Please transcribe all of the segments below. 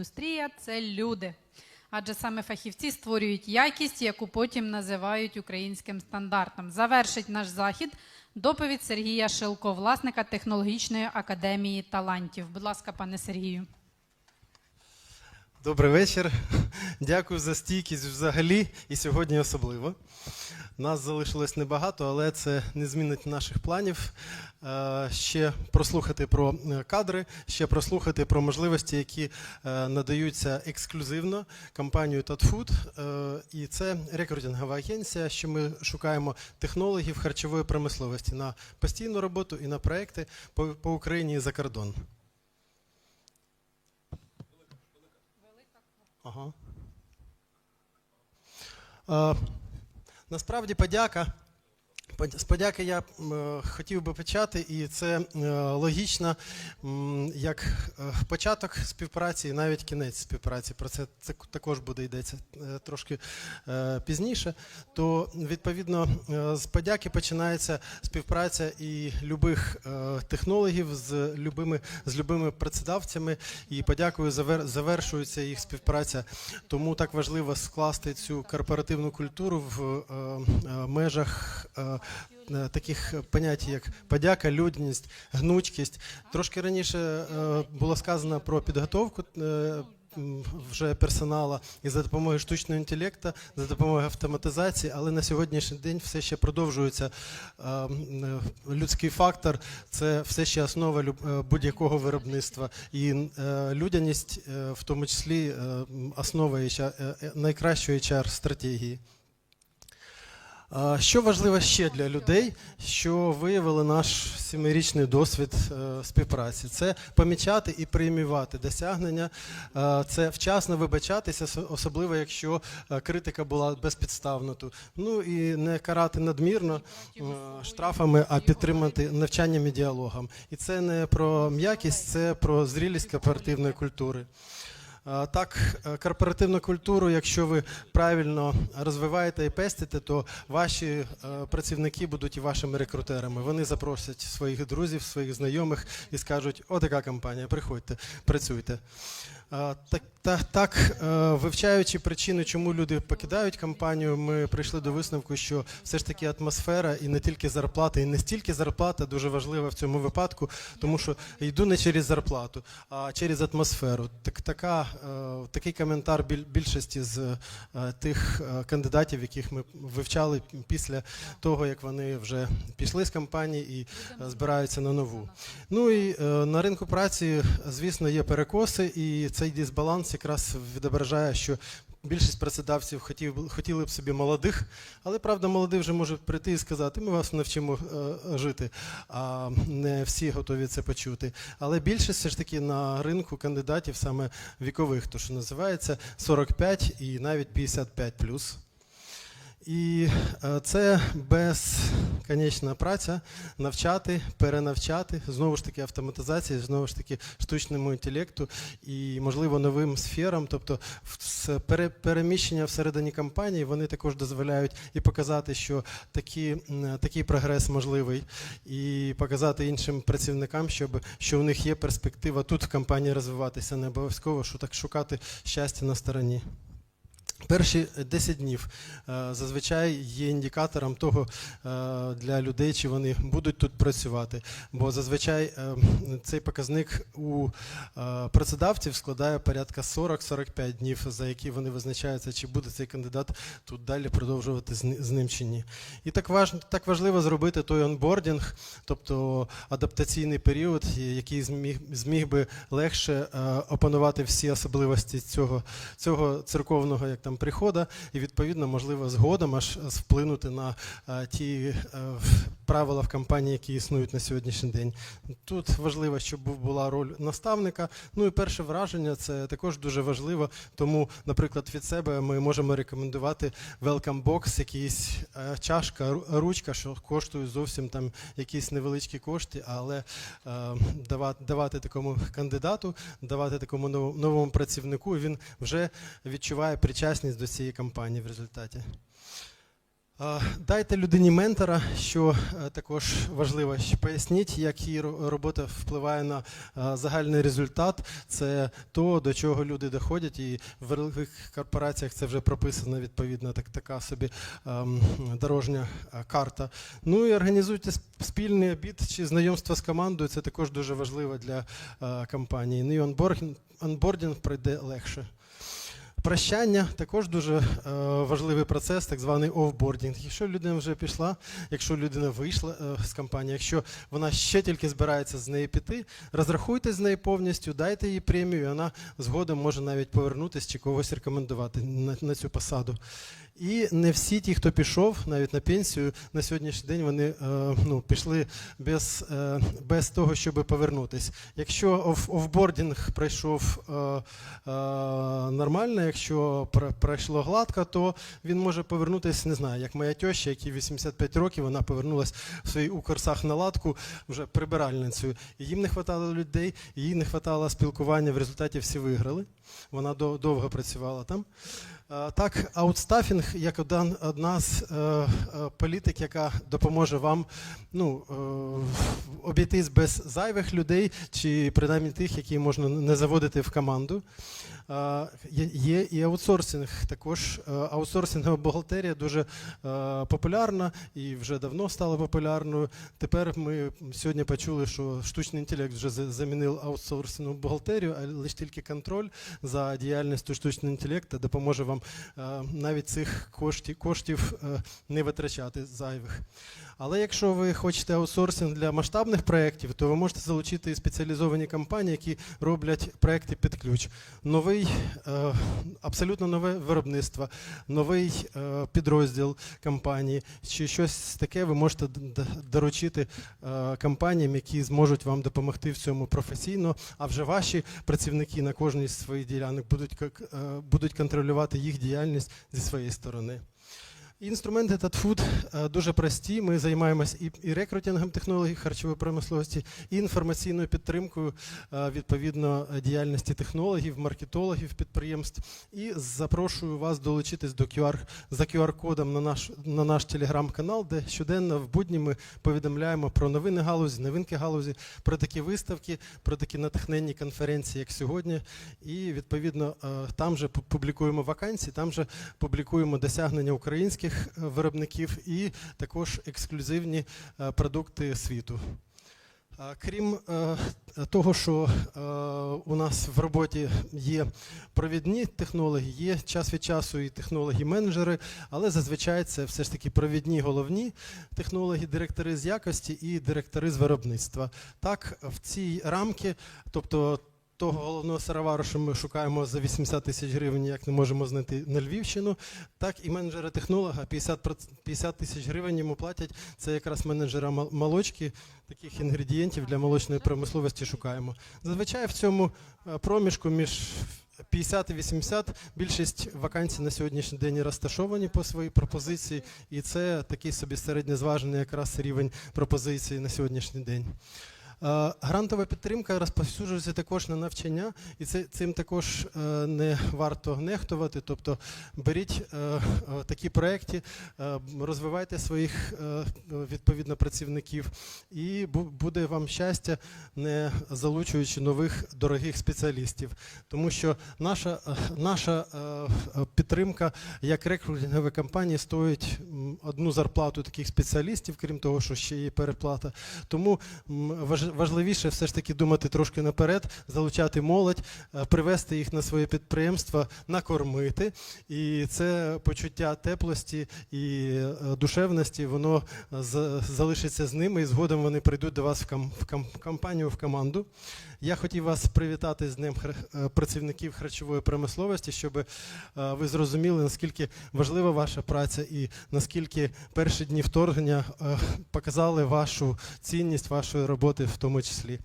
індустрія це люди. Адже саме фахівці створюють якість, яку потім називають українським стандартом. Завершить наш захід доповідь Сергія Шилко, власника технологічної академії талантів. Будь ласка, пане Сергію. Добрий вечір. Дякую за стійкість взагалі і сьогодні особливо. Нас залишилось небагато, але це не змінить наших планів. Е, Ще прослухати про е, кадри, ще прослухати про можливості, які е, надаються ексклюзивно компанією Tatfood. І це рекрутингова агенція, що ми шукаємо технологів харчової промисловості на постійну роботу і на проекти по Україні і за кордон. Ага. Е, насправді подяка. З подяки я е, хотів би почати, і це е, логічно, як е, початок співпраці і навіть кінець співпраці. Про це, це також буде йдеться трошки пізніше. То відповідно з подяки починається співпраця і любих технологів з любими з любими працедавцями. І подякою завер, завершується їх співпраця. Тому так важливо скласти цю корпоративну культуру в межах. Е, Таких понять, як подяка, людяність, гнучкість. Трошки раніше е, було сказано про підготовку е, вже персонала і за допомогою штучного інтелекту, за допомогою автоматизації, але на сьогоднішній день все ще продовжується людський фактор. Це все ще основа будь-якого виробництва. І людяність, в тому числі, основа найкращої HR стратегії. А, Що важливо ще для людей, що виявили наш сімирічний досвід е, співпраці? Це помічати і преміювати досягнення, е, це вчасно вибачатися, особливо якщо е, критика була безпідставна. Ну і не карати надмірно штрафами, а підтримати навчанням і діалогом. І це не про м'якість, це про зрілість корпоративної культури. Так, е, корпоративну культуру, якщо ви правильно розвиваєте і пестите, то ваші е, працівники будуть і вашими рекрутерами. Вони запросять своїх друзів, своїх знайомих і скажуть: о, така компанія, приходьте, працюйте. Так, так, так, е, вивчаючи причини, чому люди покидають компанію, ми прийшли до висновку, що все ж таки атмосфера і не тільки зарплата, і не стільки зарплата дуже важлива в цьому випадку, тому що йду не через зарплату, а через атмосферу. Так, така, е, такий коментар більшості з е, тих кандидатів, яких ми вивчали після того, як вони вже пішли з компанії і збираються на нову. Ну і на ринку праці, звісно, є перекоси, і цей дисбаланс якраз відображає, що більшість працедавців хотів, хотіли б собі молодих, але правда, молоді вже можуть прийти і сказати, ми вас навчимо е, жити, а не всі готові це почути. Але більшість все ж таки на ринку кандидатів саме вікових, то що називається 45 і навіть 55 плюс. І е, це безконечна праця навчати, перенавчати, знову ж таки автоматизації, знову ж таки штучному інтелекту і, можливо, новим сферам. Тобто переміщення всередині компанії вони також дозволяють і показати, що такі, такий прогрес можливий, і показати іншим працівникам, щоб що у них є перспектива тут в компанії розвиватися, не обов'язково що так шукати щастя на стороні. Перші 10 днів е, зазвичай є індикатором того е, для людей, чи вони будуть тут працювати. Бо зазвичай е, цей показник у працедавців складає порядка 40-45 днів, за які вони визначаються, чи буде цей кандидат тут далі продовжувати з ним чи ні. І так важ, так важливо зробити той онбордінг, тобто адаптаційний період, який зміг, зміг би легше опанувати всі особливості цього, цього церковного як там прихода, і відповідно можливо згодом аж вплинути на е, ті е, правила в компанії, які існують на сьогоднішній день. Тут важливо, щоб була роль наставника. Ну і перше враження це також дуже важливо. Тому, наприклад, від себе ми можемо рекомендувати welcome box, якийсь е, чашка, ручка, що коштує зовсім там якісь невеличкі кошти, але е, давати, давати такому кандидату, давати такому нов- новому працівнику, він вже відчуває причасність до цієї кампанії в результаті. Дайте людині ментора, що е, також важливо. Поясніть, як її робота впливає на е, загальний результат. Це то, до чого люди доходять, і в великих корпораціях це вже прописана відповідна так, така собі ем, дорожня е, карта. Ну і організуйте спільний обід чи знайомство з командою. Це також дуже важливо для компанії. Ну і онбордінг пройде легше. Прощання також дуже е, важливий процес, так званий офбордінг. Якщо людина вже пішла, якщо людина вийшла е, з компанії, якщо вона ще тільки збирається з неї піти, розрахуйте з нею повністю, дайте їй премію, і вона згодом може навіть повернутися чи когось рекомендувати на, на цю посаду. І не всі ті, хто пішов навіть на пенсію, на сьогоднішній день вони е, ну, пішли без, е, без того, щоб повернутися. Якщо офбордінг пройшов е, нормально, якщо пр- пройшло гладко, то він може повернутися, не знаю, як моя теща, якій 85 років, вона повернулася в своїй укрсах наладку вже прибиральницею. І їм не вистачало людей, їй не вистачало спілкування. В результаті всі виграли. Вона довго працювала там. Е, Так, аутстафінг як одна з е, е, політик, яка допоможе вам ну, обійтись без зайвих людей, чи принаймні тих, які можна не заводити в команду. Є і аутсорсинг. Також аутсорсингова бухгалтерія дуже популярна і вже давно стала популярною. Тепер ми сьогодні почули, що штучний інтелект вже замінив аутсорсингову бухгалтерію, а лише тільки контроль за діяльністю штучного інтелекту допоможе вам е, навіть цих коштів, коштів е, не витрачати зайвих. Але якщо ви хочете аутсорсинг для масштабних проєктів, то ви можете залучити спеціалізовані компанії, які роблять проєкти під ключ. Новий, е, абсолютно нове виробництво, новий підрозділ компанії чи щось таке ви можете доручити компаніям, які зможуть вам допомогти в цьому професійно. А вже ваші працівники на кожній з своїх ділянок будуть, будуть контролювати їх діяльність зі своєї сторони. Інструменти TatFood е, дуже прості. Ми займаємось і, рекрутингом технологій харчової промисловості, і інформаційною підтримкою е, відповідно діяльності технологів, маркетологів підприємств. І запрошую вас долучитись до QR, за QR-кодом на наш, на наш телеграм-канал, де щоденно в будні ми повідомляємо про новини галузі, новинки галузі, про такі виставки, про такі натхненні конференції, як сьогодні. І відповідно е, там же публікуємо вакансії, там же публікуємо досягнення українських е, виробників і також ексклюзивні е, продукти світу. Крім е, того, що у нас в роботі є провідні технології, є час від часу і технології-менеджери, але зазвичай це все ж таки провідні головні технології, директори з якості і директори з виробництва. Так, в цій рамки, тобто того головного сировару, що ми шукаємо за 80 тисяч гривень, як не можемо знайти на Львівщину, так і менеджера технолога 50, тисяч гривень йому платять. Це якраз менеджера молочки, таких інгредієнтів для молочної промисловості шукаємо. Зазвичай в цьому е, проміжку між 50 і 80 більшість вакансій на сьогоднішній день розташовані по своїй пропозиції, і це такий собі середньозважений якраз рівень пропозиції на сьогоднішній день. Е, Грантова підтримка розповсюджується також на навчання, і це, цим також е, не варто нехтувати. Тобто беріть е, такі проекти, розвивайте своїх відповідно працівників, і буде вам щастя, не залучуючи нових дорогих спеціалістів. Тому що наша, наша підтримка як рекрутингової компанії стоїть одну зарплату таких спеціалістів, крім того, що ще є переплата. Тому м, важ- важливіше все ж таки думати трошки наперед, залучати молодь, е, привести їх на своє підприємство, накормити. І це почуття теплості і е, душевності, воно з- залишиться з ними, і згодом вони прийдуть до вас в, ком- компанію, в команду. Я хотів вас привітати з ним е, працівників харчової промисловості, щоб е, ви зрозуміли, наскільки важлива ваша праця і наскільки перші дні вторгнення е, показали вашу цінність вашої роботи в тому числі.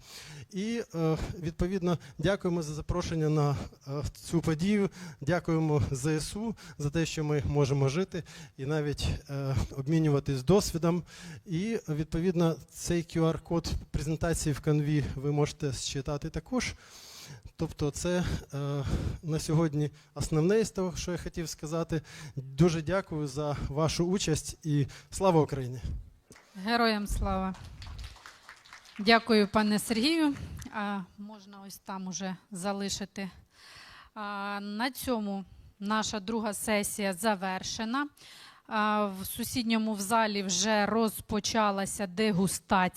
І е, відповідно дякуємо за запрошення на е, цю подію. Дякуємо ЗСУ за те, що ми можемо жити і навіть е, обмінюватись досвідом. І відповідно цей QR-код презентації в канві ви можете считати також. Тобто, це е, на сьогодні основне з того, що я хотів сказати. Дуже дякую за вашу участь і слава Україні! Героям слава. Дякую, пане Сергію. А, можна ось там уже залишити. А, на цьому наша друга сесія завершена. А, в сусідньому в залі вже розпочалася дегустація.